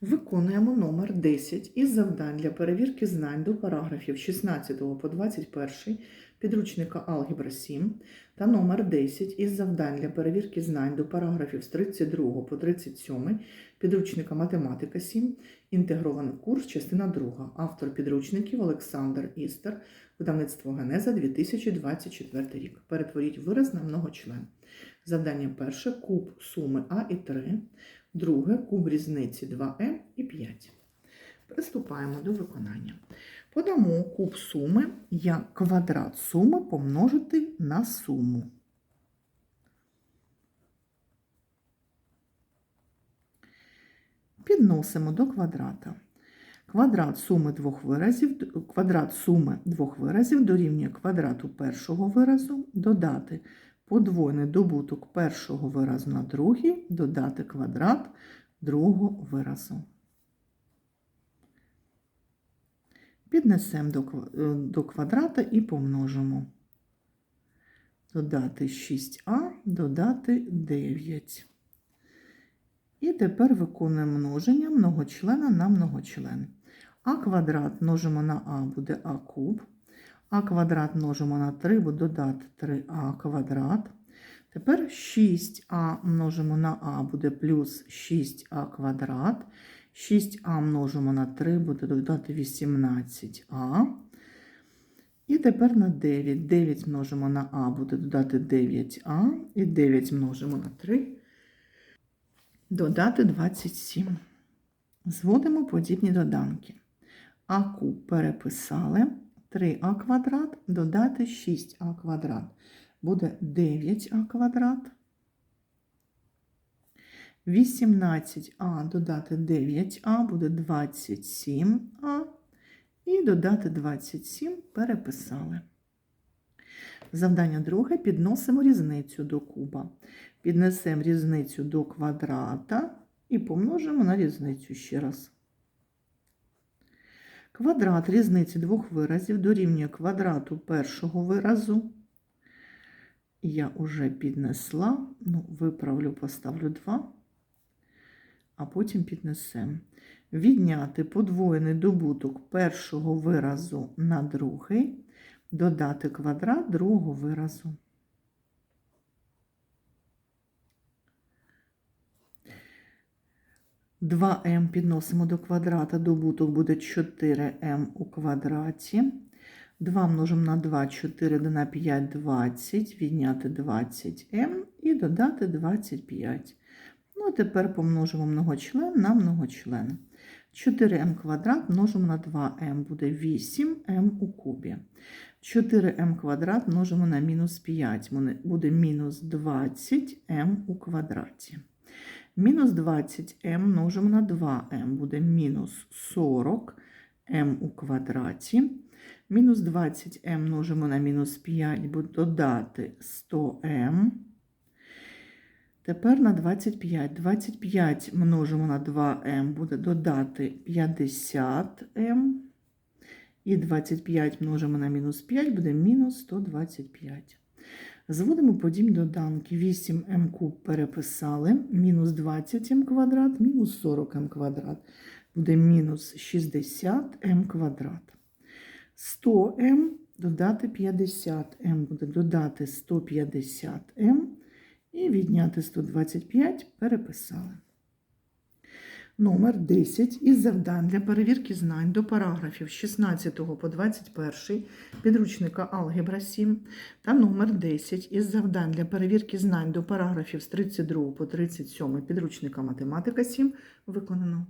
Виконуємо номер 10 із завдань для перевірки знань до параграфів 16 по 21 підручника Алгебра 7 та номер 10 із завдань для перевірки знань до параграфів з 32 по 37 підручника Математика 7, інтегрований курс, частина 2. Автор підручників Олександр Істер, видавництво Генеза 2024 рік. Перетворіть вираз на многочлен. Завдання перше куб суми А і 3. Друге куб різниці 2m і 5. Приступаємо до виконання. Подамо куб суми як квадрат суми помножити на суму. Підносимо до квадрата. Квадрат суми двох виразів, квадрат суми двох виразів дорівнює квадрату першого виразу, додати подвойний добуток першого виразу на другий, додати квадрат другого виразу. Піднесемо до, до квадрата і помножимо. Додати 6а, додати 9. І тепер виконуємо множення многочлена на многочлен. А квадрат множимо на а буде а куб. А квадрат множимо на 3, буде додати 3а квадрат. Тепер 6а множимо на а буде плюс 6а квадрат. 6а множимо на 3 буде додати 18а. І тепер на 9. 9 множимо на а буде додати 9а. І 9 множимо на 3 додати 27. Зводимо подібні доданки. А куб переписали. 3а квадрат додати 6а квадрат. Буде 9а квадрат. 18а додати 9а буде 27а. І додати 27 переписали. Завдання друге підносимо різницю до куба. Піднесемо різницю до квадрата і помножимо на різницю ще раз. Квадрат різниці двох виразів дорівнює квадрату першого виразу. Я вже піднесла, ну, виправлю, поставлю 2, а потім піднесемо. Відняти подвоєний добуток першого виразу на другий, додати квадрат другого виразу. Два м підносимо до квадрата, добуток буде 4м у квадраті. 2 множимо на 2, 4 на 5, 20, відняти 20м і додати 25. Ну, а тепер помножимо многочлен на многочлен. 4м квадрат множимо на 2м, буде 8м у кубі. 4м квадрат множимо на мінус 5, буде мінус 20м у квадраті. Мінус 20м множимо на 2м, буде мінус 40м у квадраті. Мінус 20м множимо на мінус 5, буде додати 100м. Тепер на 25. 25 множимо на 2м, буде додати 50м. І 25 множимо на мінус 5, буде мінус 125. Зводимо подібні доданки. 8м куб переписали, мінус 20м квадрат, мінус 40м квадрат. Буде мінус 60м квадрат. 100м додати 50м, буде додати 150м. І відняти 125 переписали. Номер 10 із завдань для перевірки знань до параграфів 16 по 21 підручника Алгебра 7 та номер 10 із завдань для перевірки знань до параграфів з 32 по 37 підручника Математика 7 виконано.